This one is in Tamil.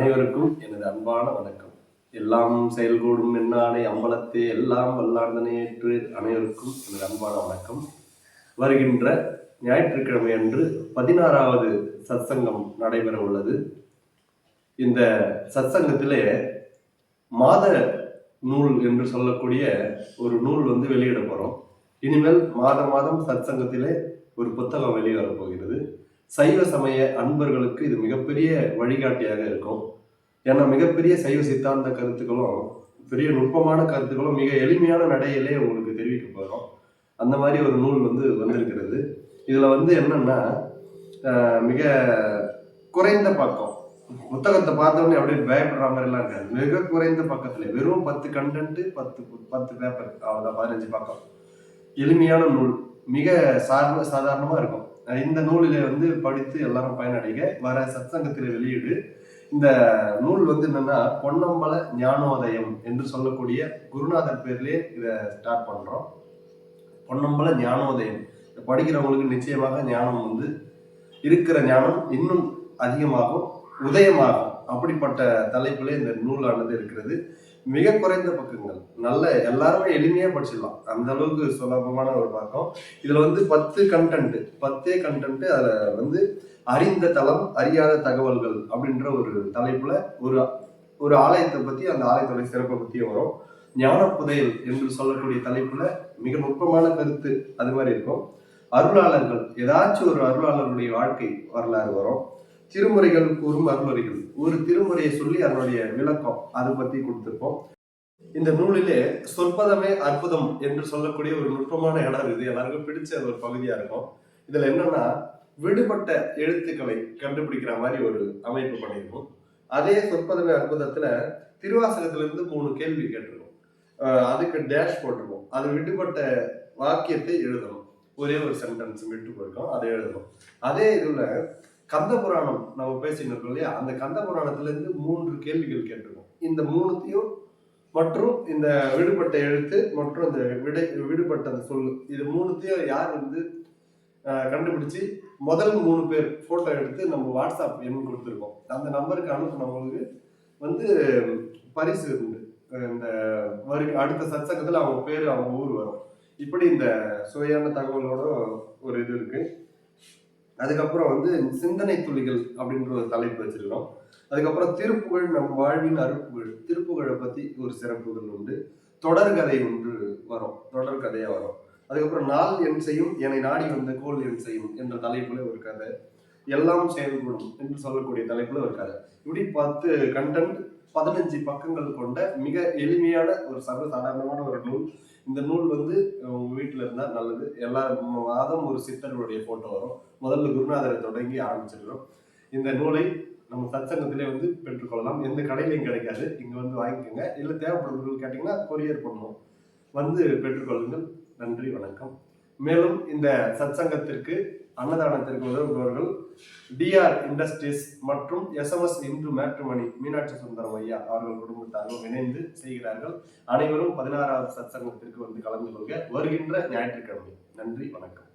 அனைவருக்கும் எனது அன்பான வணக்கம். எல்லாம் செயல்கூடும் என்னாடை அம்பலத்தே எல்லாம் வல்லாண்டனேற்று அனைவருக்கும் எனது அன்பான வணக்கம். வருகின்ற ஞாயிற்றுக்கிழமை அன்று பதினாறாவது சத்சங்கம் நடைபெற உள்ளது. இந்த சத்சங்கத்திலே மாத நூல் என்று சொல்லக்கூடிய ஒரு நூல் வந்து வெளியிட போகிறோம் இனிமேல் மாத மாதம் சத்சங்கத்திலே ஒரு புத்தகம் வெளியே போகிறது. சைவ சமய அன்பர்களுக்கு இது மிகப்பெரிய வழிகாட்டியாக இருக்கும். ஏன்னா மிகப்பெரிய சைவ சித்தாந்த கருத்துக்களும் பெரிய நுட்பமான கருத்துக்களும் மிக எளிமையான நடையிலே உங்களுக்கு தெரிவிக்க போகிறோம் அந்த மாதிரி ஒரு நூல் வந்து வந்திருக்கிறது. இதில் வந்து என்னன்னா மிக குறைந்த பக்கம். புத்தகத்தை பார்த்தோன்னே அப்படியே பயப்படுற மாதிரிலாம் இருக்காது. மிக குறைந்த பக்கத்துல வெறும் பத்து கண்டென்ட்டு பத்து பத்து பேப்பர் அவ்வளோதான் பதினஞ்சு பக்கம். எளிமையான நூல் மிக சார்ந்த சாதாரணமாக இருக்கும். இந்த நூலிலே வந்து படித்து எல்லாரும் பயனடைக. வர சத்சங்கத்தில் வெளியீடு. இந்த நூல் வந்து என்னன்னா பொன்னம்பல ஞானோதயம் என்று சொல்லக்கூடிய குருநாதர் பேர்லயே இதை ஸ்டார்ட் பண்றோம். பொன்னம்பல ஞானோதயம். படிக்கிறவங்களுக்கு நிச்சயமாக ஞானம் வந்து இருக்கிற ஞானம் இன்னும் அதிகமாகும் உதயமாகும். அப்படிப்பட்ட தலைப்பிலே இந்த நூலானது இருக்கிறது. மிக குறைந்த பக்கங்கள். நல்ல எல்லாருமே எளிமையா படிச்சிடலாம். அந்த அளவுக்கு சுலபமான ஒரு பக்கம். இதுல வந்து பத்து கண்டென்ட் பத்தே கண்டென்ட் அதுல வந்து அறிந்த தளம் அறியாத தகவல்கள் அப்படின்ற ஒரு தலைப்புல ஒரு ஒரு ஆலயத்தை பத்தி அந்த ஆலயத்தோட சிறப்பை பத்தியும் வரும். ஞான புதையல் என்று சொல்லக்கூடிய தலைப்புல மிக நுட்பமான கருத்து அது மாதிரி இருக்கும். அருளாளர்கள் ஏதாச்சும் ஒரு அருளாளருடைய வாழ்க்கை வரலாறு வரும். திருமுறைகள் கூறும் அருளுரைகள். ஒரு திருமுறையை சொல்லி அதனுடைய விளக்கம் அதை பத்தி கொடுத்துருப்போம். இந்த நூலிலே சொற்பதமே அற்புதம் என்று சொல்லக்கூடிய ஒரு நுட்பமான இடம் இருக்குது எல்லாருக்கும் பிடிச்ச ஒரு பகுதியா இருக்கும். இதுல என்னன்னா விடுபட்ட எழுத்துக்களை கண்டுபிடிக்கிற மாதிரி ஒரு அமைப்பு பண்ணியிருக்கும். அதே சொற்பதமே அற்புதத்துல திருவாசகத்துல இருந்து மூணு கேள்வி கேட்டிருக்கும். அதுக்கு டேஷ் போட்டிருக்கும். அது விடுபட்ட வாக்கியத்தை எழுதணும். ஒரே ஒரு சென்டென்ஸ் விட்டு போயிருக்கோம். அதை எழுதணும். அதே இதுல கந்த புராணம் நம்ம பேசிட்டு இருக்கோம் இல்லையா? அந்த கந்த புராணத்துலேருந்து மூன்று கேள்விகள் கேட்டிருக்கோம். இந்த மூணுத்தையும் மற்றும் இந்த விடுபட்ட எழுத்து மற்றும் இந்த விடை விடுபட்ட அந்த சொல் இது மூணுத்தையும் யார் வந்து கண்டுபிடிச்சு முதல் மூணு பேர் போட்டோ எடுத்து நம்ம வாட்ஸ்அப் எண் கொடுத்துருக்கோம். அந்த நம்பருக்கு அனுப்புனவங்களுக்கு வந்து பரிசு உண்டு. இந்த வரு அடுத்த சத்சங்கத்துல அவங்க பேர் அவங்க ஊர் வரும். இப்படி இந்த சுவையான தகவலோட ஒரு இது இருக்குது அதுக்கப்புறம் வந்து சிந்தனை துளிகள் அப்படின்ற ஒரு தலைப்பு வச்சிருக்கோம் அதுக்கப்புறம் திருப்புகழ் நம் வாழ்வின் அருப்புகழ் திருப்புகழை பத்தி ஒரு சிறப்புகள் உண்டு. தொடர்கதை ஒன்று வரும். தொடர் கதையா வரும். அதுக்கப்புறம் நாள் என் செய்யும் என்னை நாடி வந்த கோல் என் செய்யும் என்ற தலைப்புல ஒரு கதை. எல்லாம் செயல்படும் என்று சொல்லக்கூடிய தலைப்புல ஒரு கதை. இப்படி பத்து கண்டென்ட் பதினஞ்சு பக்கங்கள் கொண்ட மிக எளிமையான ஒரு சர்வசாதாரணமான ஒரு நூல். இந்த நூல் வந்து உங்க வீட்டுல இருந்தா நல்லது. எல்லா மாதம் ஒரு சித்தர்களுடைய போட்டோ வரும். முதல்ல குருநாதரை தொடங்கி ஆரம்பிச்சிடுறோம். இந்த நூலை நம்ம சத்சங்கத்திலே வந்து பெற்றுக்கொள்ளலாம். எந்த கடையிலையும் கிடைக்காது. இங்க வந்து வாங்கிக்கோங்க. இல்லை தேவைப்படுறவர்கள் கேட்டிங்கன்னா கொரியர் பண்ணுவோம். வந்து பெற்றுக்கொள்ளுங்கள். நன்றி வணக்கம். மேலும் இந்த சத்சங்கத்திற்கு அன்னதானத்திற்கு உதவுபவர்கள் டிஆர் இண்டஸ்ட்ரீஸ் மற்றும் எஸ்எம்எஸ் இந்து மேட்ரிமணி மீனாட்சி சுந்தரம் ஐயா அவர்கள் குடும்பத்தாரும் இணைந்து செய்கிறார்கள். அனைவரும் பதினாறாவது சத்சங்கத்திற்கு வந்து கலந்து கொள்க. வருகின்ற ஞாயிற்றுக்கிழமை. நன்றி வணக்கம்.